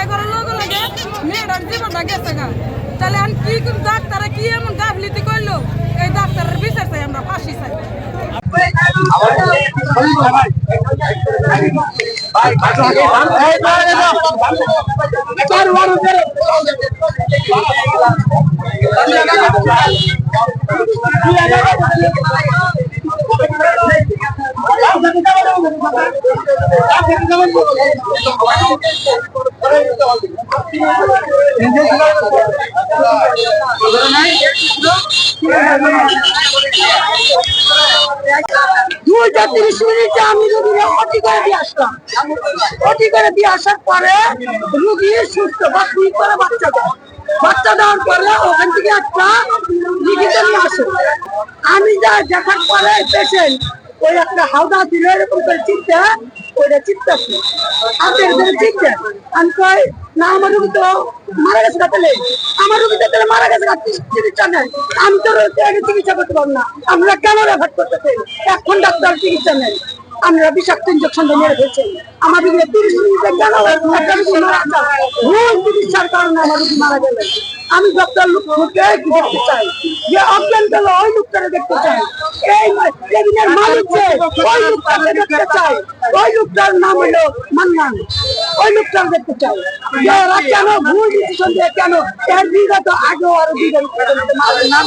সেলাই করার লগে লগে মেয়েটার জীবনটা গেছে গা। তাহলে আমি কি ডাক্তারে কি এমন গাফলিতি করল? এই ডাক্তারের বিচার চাই, আমরা ফাঁসি চাই। ভাই দুইটা তিরিশ মিনিটে আমি রুগীকে অটি করে দিয়ে আসলাম অটি করে দিয়ে আসার পরে রুগী সুস্থ বা দুই করে বাচ্চা দেয়। বাচ্চা দেওয়ার পরে ওখান থেকে একটা লিখিত নিয়ে আমি যা দেখার পরে পেশেন্ট ওই একটা হাওদা দিল এরকম করে চিন্তা ওইটা চিন্তাছে আপনি এখানে চিন্তা আমি কই, না, আমার রুগী তো মারা গেছে তাহলে আমার রুগী তো মারা গেছে চিকিৎসা নেই। আমি তো চিকিৎসা করতে পারব না। আমরা কেন রেফার করতেছি এখন ডাক্তার চিকিৎসা নেই। আমরা বিষাক্ত ইঞ্জেকশন মেরে ফেলছি। আমার রুগী তিরিশ মিনিটে কেন একটা ভুল চিকিৎসার কারণে আমার মারা গেলে আমি ডক্টর লোককে দেখতে চাই। যে অজ্ঞান গেল ওই লোকটাকে দেখতে চাই। এই মালিক ওই দেখতে চাই। ওই লোকটার নাম হলো মান্নান। ওই লোকটাকে দেখতে চাই। কেন ভুল ডিসিশন দিয়ে কেন? এর বিগত আগেও আরও বিগত নাম